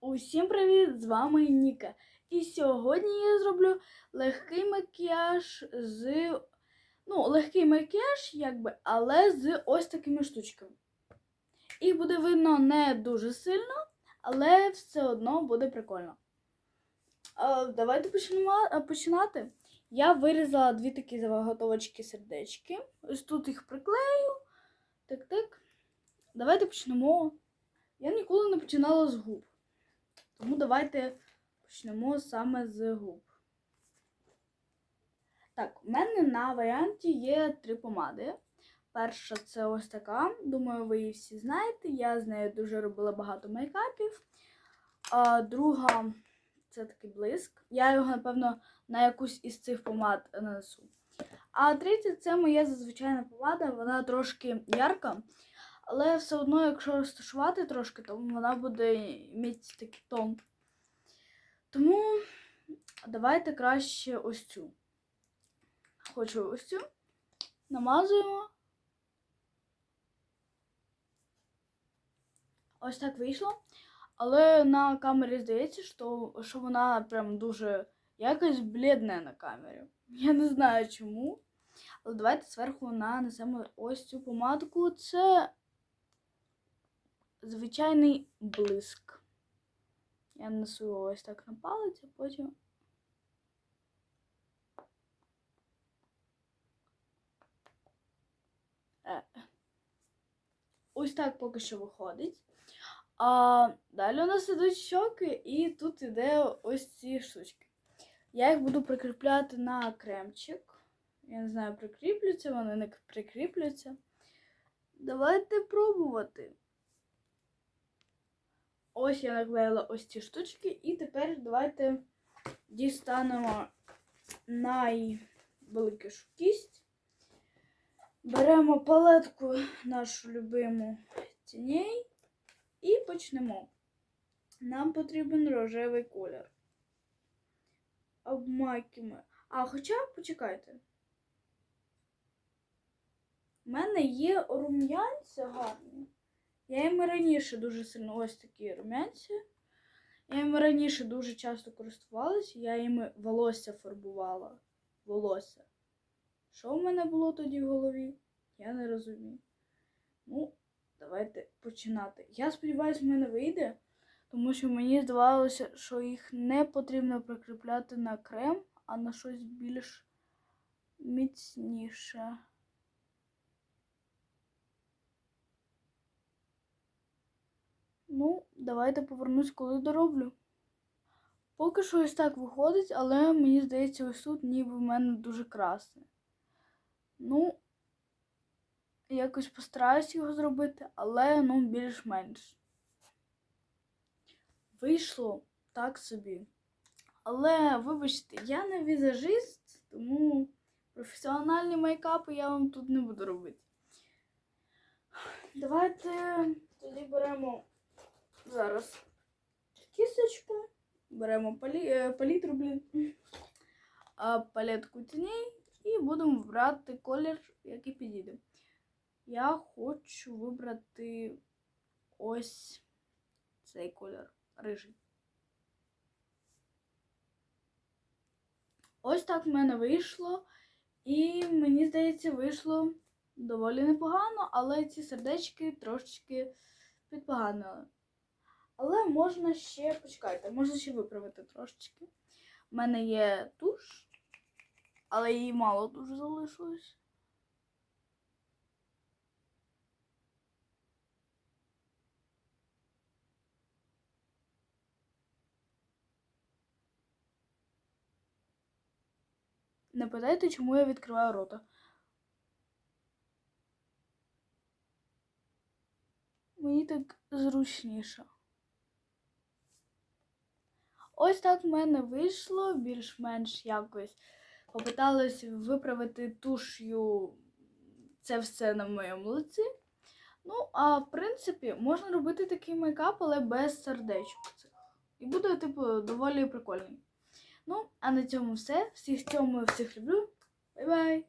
Усім привіт! З вами Ніка. І сьогодні я зроблю легкий макіяж з. Ну, легкий макіяж, якби, але з ось такими штучками. Їх буде видно не дуже сильно, але все одно буде прикольно. А, давайте починати. Я вирізала дві такі заготовочки сердечки. Ось тут їх приклею. Так-так. Давайте почнемо. Я ніколи не починала з губ. Тому давайте почнемо саме з губ. Так, у мене на варіанті є три помади. Перша це ось така. Думаю, ви її всі знаєте. Я з нею дуже робила багато мейкапів. А друга це такий блиск. Я його, напевно, на якусь із цих помад нанесу. А третя це моя зазвичайна помада, вона трошки ярка. Але все одно, якщо розташувати трошки, то вона буде мати такий тон. Тому давайте краще ось цю. Хочу ось цю. Намазуємо. Ось так вийшло. Але на камері здається, що, що вона прям дуже якось блідна на камері. Я не знаю чому. Але давайте зверху нанесемо ось цю помадку. Це звичайний блиск. Я несу його ось так на палець, а потім. Е. Ось так поки що виходить. А далі у нас ідуть щоки, і тут іде ось ці штучки. Я їх буду прикріпляти на кремчик. Я не знаю, прикріплються, вони не прикріплюються. Давайте пробувати. Ось я наклеїла ось ці штучки, і тепер давайте дістанемо найвеликішу кість. Беремо палетку нашу любиму тіней і почнемо. Нам потрібен рожевий колір. Обмакуємо. А, хоча, почекайте. У мене є рум'янця гарні. Я їм раніше дуже сильно ось такі рум'янці. Я їм раніше дуже часто користувалася, я їм волосся фарбувала. Волосся. Що в мене було тоді в голові? Я не розумію. Ну, давайте починати. Я сподіваюся, в мене вийде, тому що мені здавалося, що їх не потрібно прикріпляти на крем, а на щось більш міцніше. Ну, давайте повернусь, коли дороблю. Поки що ось так виходить, але мені здається, ось тут ніби в мене дуже красне. Ну, якось постараюсь його зробити, але ну, більш-менш. Вийшло так собі. Але, вибачте, я не візажист, тому професіональні мейкапи я вам тут не буду робити. Давайте тоді беремо зараз кісточку, беремо палі... е, палітру, блін, палетку тіней і будемо брати колір, який підійде. Я хочу вибрати ось цей колір рижий. Ось так в мене вийшло. І мені здається, вийшло доволі непогано, але ці сердечки трошечки підпоганили. Але можна ще, почекайте, можна ще виправити трошечки. У мене є туш, але її мало дуже залишилось. Не питайте, чому я відкриваю рота. Мені так зручніше. Ось так в мене вийшло, більш-менш якось попиталась виправити туш'ю це все на моєму лиці. Ну, а в принципі, можна робити такий мейкап, але без сердечок цих. І буде, типу, доволі прикольний. Ну, а на цьому все. Всіх цьому всіх люблю. Бай-бай!